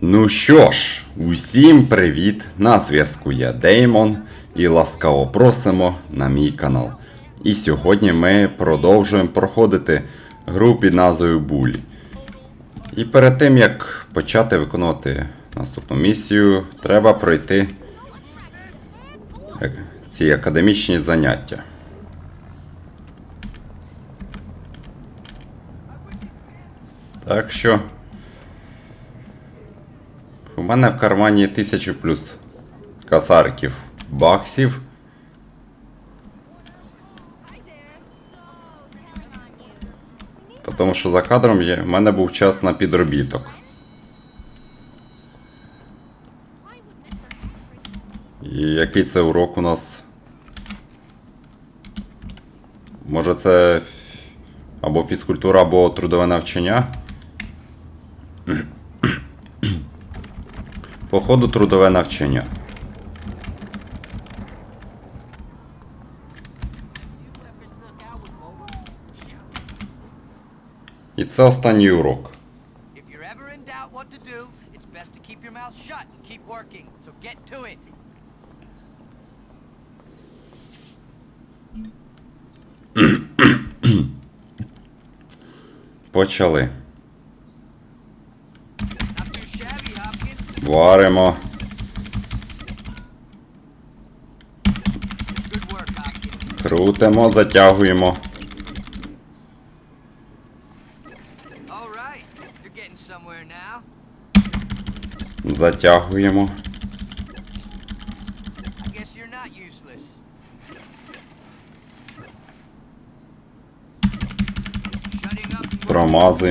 Ну що ж, усім привіт! На зв'язку я Деймон і ласкаво просимо на мій канал. І сьогодні ми продовжуємо проходити гру під назвою Булі. І перед тим як почати виконувати наступну місію, треба пройти е, ці академічні заняття. Так що. У мене в кармані 1000 плюс касарків баксів. Тому що за кадром є, в мене був час на підробіток. І який це урок у нас? Може це або фізкультура, або трудове навчання? Походу трудове навчання. І це останній урок. If Варимо. Крутимо, затягуємо. Затягуємо.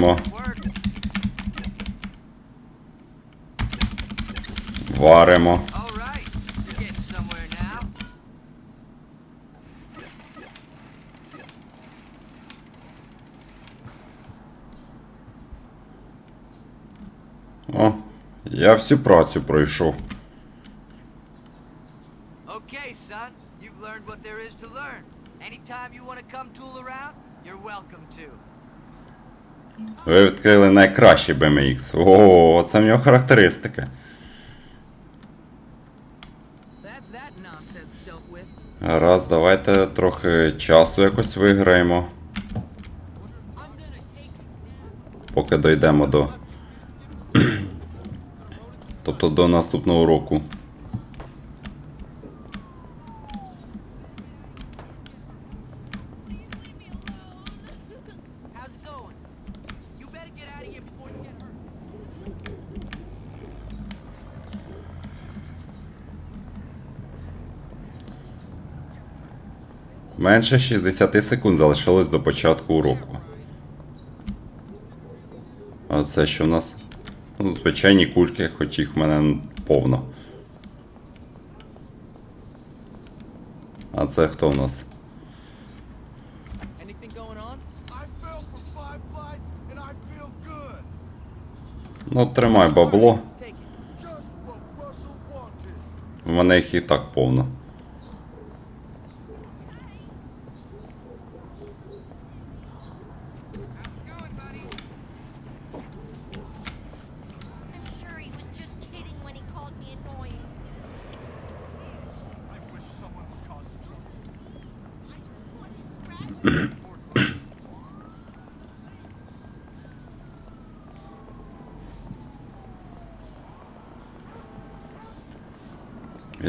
I Варимо. О, я всю працю пройшов. Okay, son, you've learned what there is to learn. Anytime you want to come tool around, you're welcome to. Ви відкрили найкращий BMX. О, це в нього характеристики. Раз, давайте трохи часу якось виграємо. Поки дійдемо до. тобто до наступного року. Менше 60 секунд залишилось до початку уроку. А це що в нас? Ну, звичайні кульки, хоч їх в мене повно. А це хто в нас? Ну, тримай бабло. У мене їх і так повно.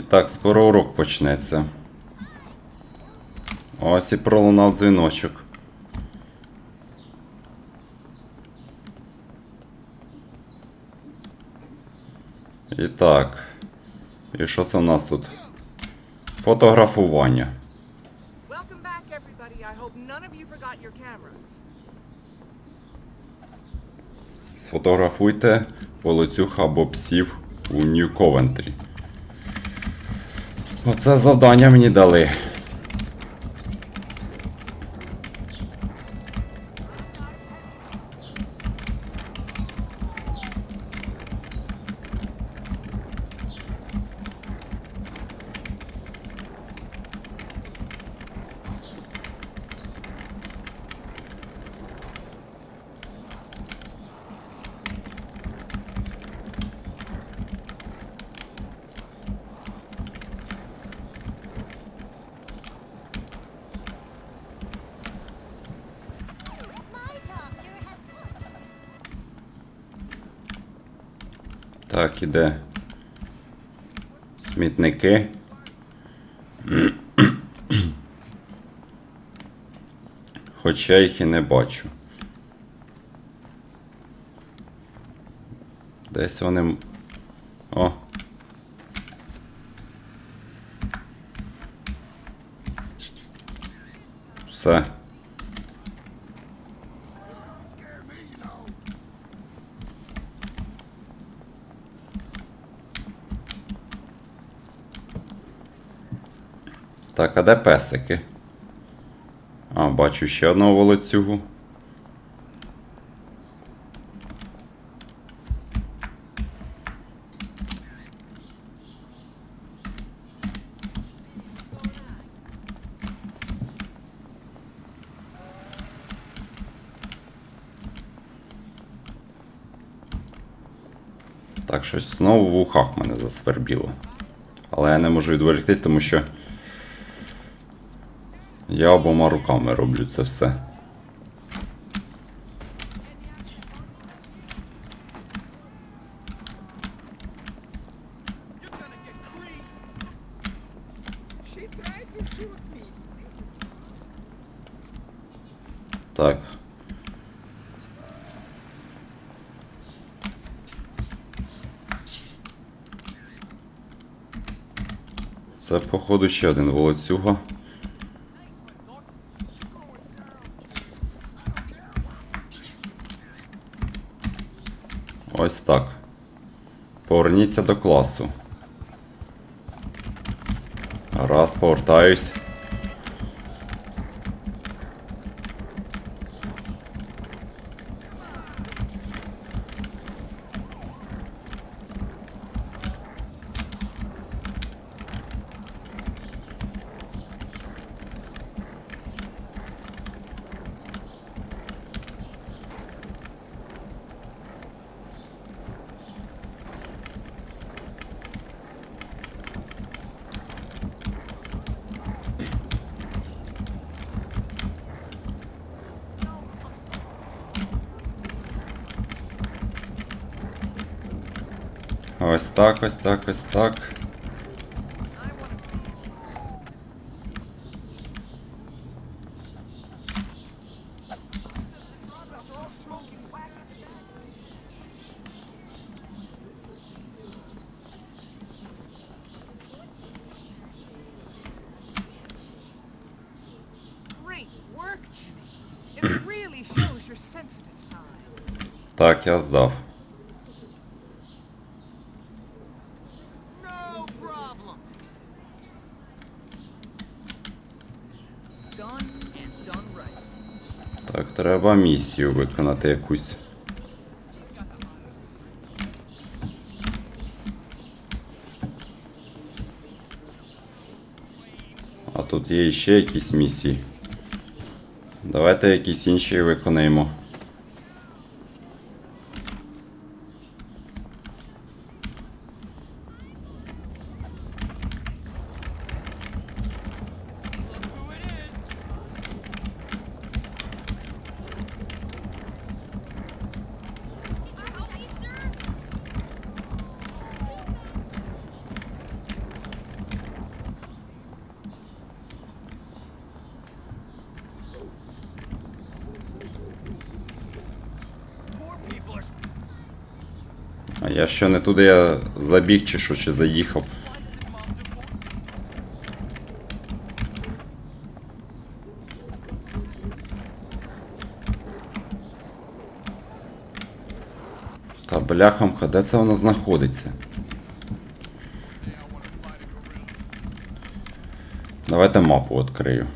Так, скоро урок почнеться. Ось і пролунав дзвіночок. І так. І що це в нас тут? Фотографування. Сфотографуйте полицюх або псів у Нью Ковентрі. Оце завдання мені дали. Так, іде. Смітники. Хоча їх і не бачу. Десь вони. О. Все. А де песики? А, бачу ще одного волоцюгу. Так, щось знову в ухах мене засвербіло. Але я не можу відволіктись, тому що я обома руками роблю це все. Так. Це, походу, ще один волоцюга. Ось так. Поверніться до класу. Раз, повертаюсь. Ось так, ось так, ось так. Great work, Jimmy. It really shows your sensitive side. Так, я здав. Треба місію виконати якусь. А тут є ще якісь місії. Давайте якісь інші виконаємо. Що не туди я забіг чи що, чи заїхав. Та бляхамха, де це воно знаходиться? Давайте мапу відкрию.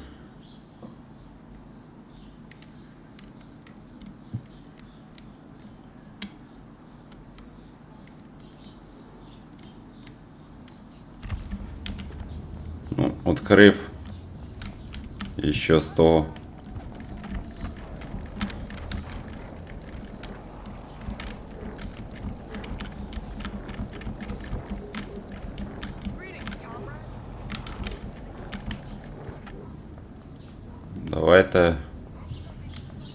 Ну, відкрив. І що з? Давайте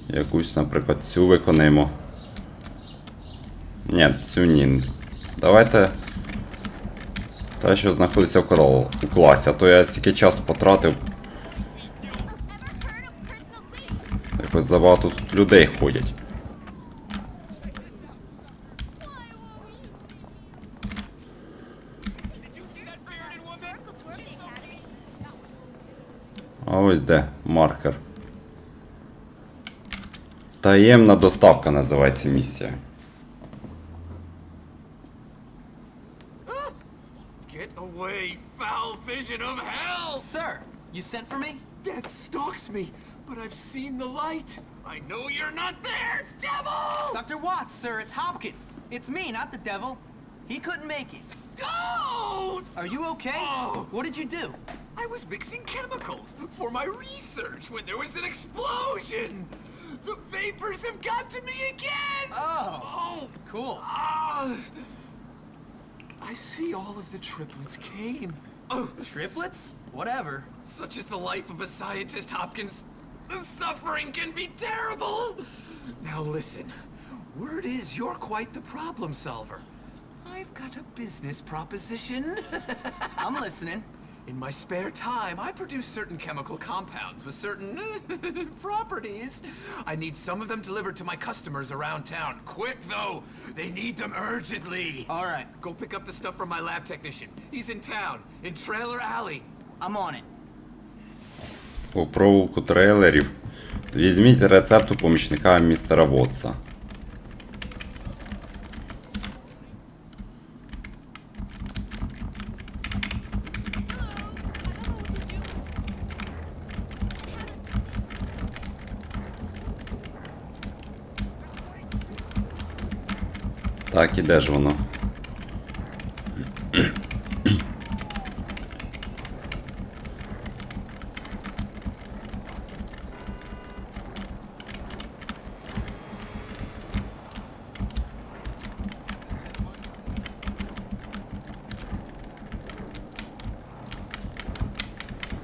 якусь, наприклад, цю виконаємо. Ні, цю ні. Давайте. Те, що знаходиться в у класі, а то я стільки часу потратив, якось забагато тут людей ходять. А ось де маркер. Таємна доставка називається місія. You sent for me? Death stalks me, but I've seen the light. I know you're not there, devil! Dr. Watts, sir, it's Hopkins. It's me, not the devil. He couldn't make it. Go! Are you okay? Oh. What did you do? I was mixing chemicals for my research when there was an explosion. The vapors have got to me again. Oh. Oh. Cool. Ah. I see all of the triplets came. Oh, Triplets? Whatever. such is the life of a scientist, Hopkins. The suffering can be terrible. Now listen. Word is you're quite the problem solver. I've got a business proposition. I'm listening. In my spare time, I produce certain chemical compounds with certain properties. I need some of them delivered to my customers around town. Quick, though. They need them urgently. All right, Go pick up the stuff from my lab technician. He's in town, in Trailer Alley. У провулку трейлерів візьміть рецепт у помічника містера Вотса. Так, і де ж воно?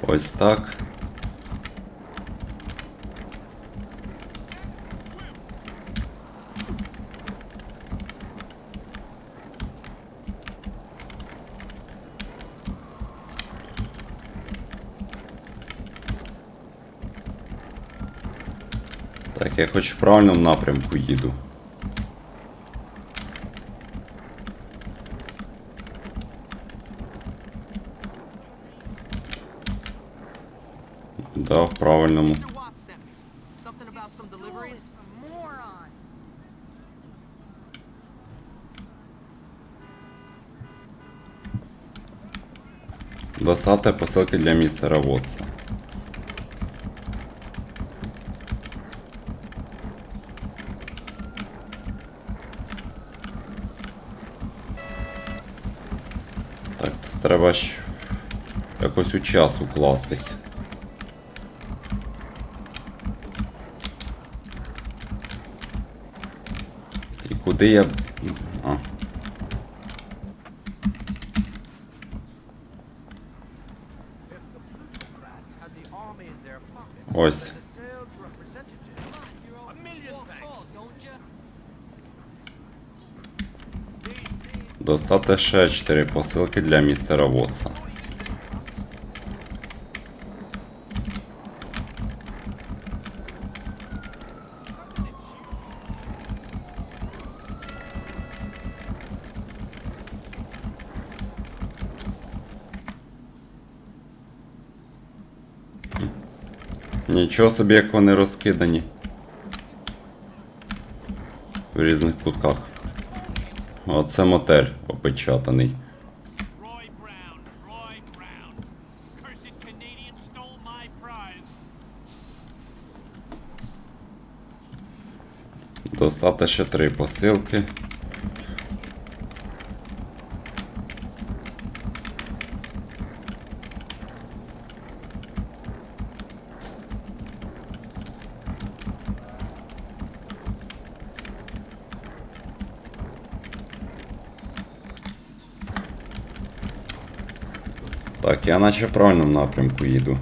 Ось так. Так, я хоч в правильному напрямку їду. Some deliveries? Moron. Доставте посилки для містера Вотса. Так, треба ж якось у час укластись. Куди я. А. Ось. Достати ще 4 посилки для містера Вотса. Нічого собі, як вони розкидані. В різних кутках. Оце мотель опечатаний. Достати ще три посилки. Так, я наче в правильному напрямку їду.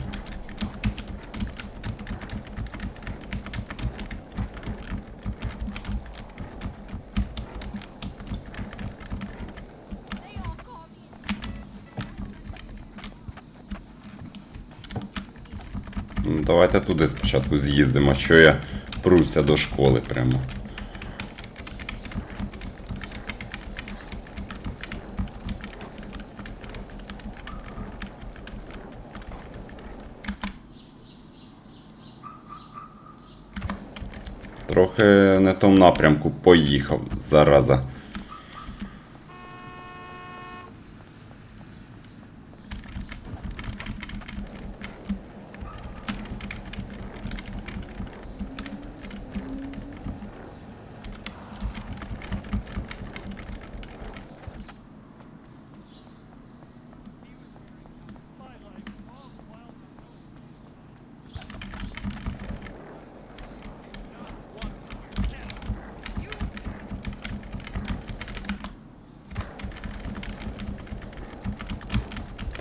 Ну, давайте туди спочатку з'їздимо, що я пруся до школи прямо. Трохи не тому напрямку поїхав, зараза.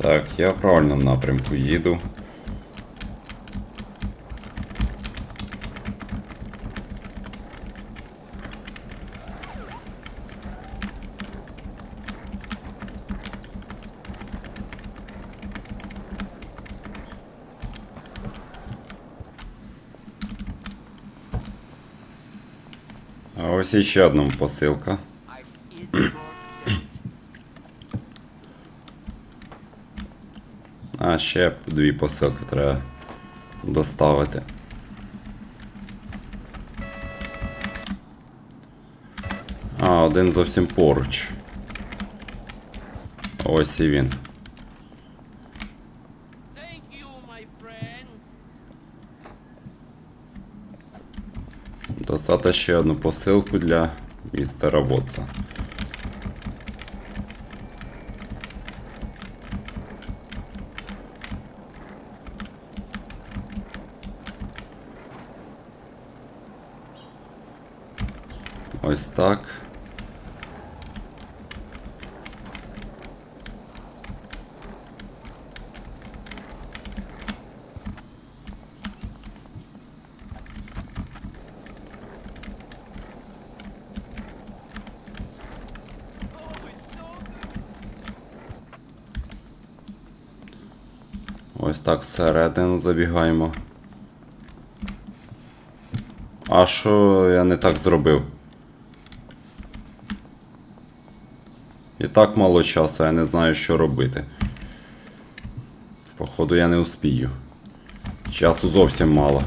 Так, я в правильному напрямку їду. А ось іще одна посилка. Ще дві посилки треба доставити. А, один зовсім поруч. Ось і він. Достати ще одну посилку для містера Вотса. Ось так. Ось так всередину забігаємо. А що я не так зробив? І так мало часу, я не знаю, що робити. Походу я не успію. Часу зовсім мало.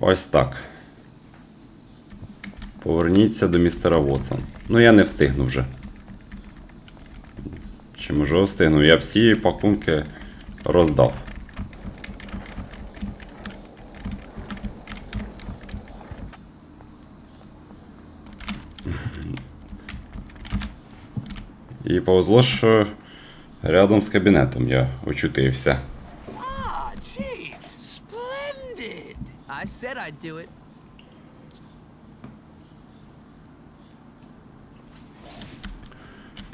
Ось так. Поверніться до містера Вотсон. Ну я не встигну вже. Чи може встигну? Я всі пакунки роздав. І повезло, що рядом з кабінетом я очутився. I said I'd do it.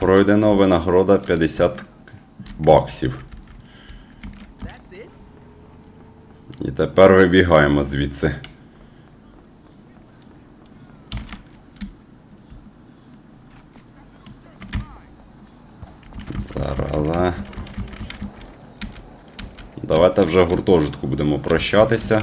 Пройдено винагорода 50 баксів. І тепер вибігаємо звідси. Зараза. Давайте вже гуртожитку будемо прощатися.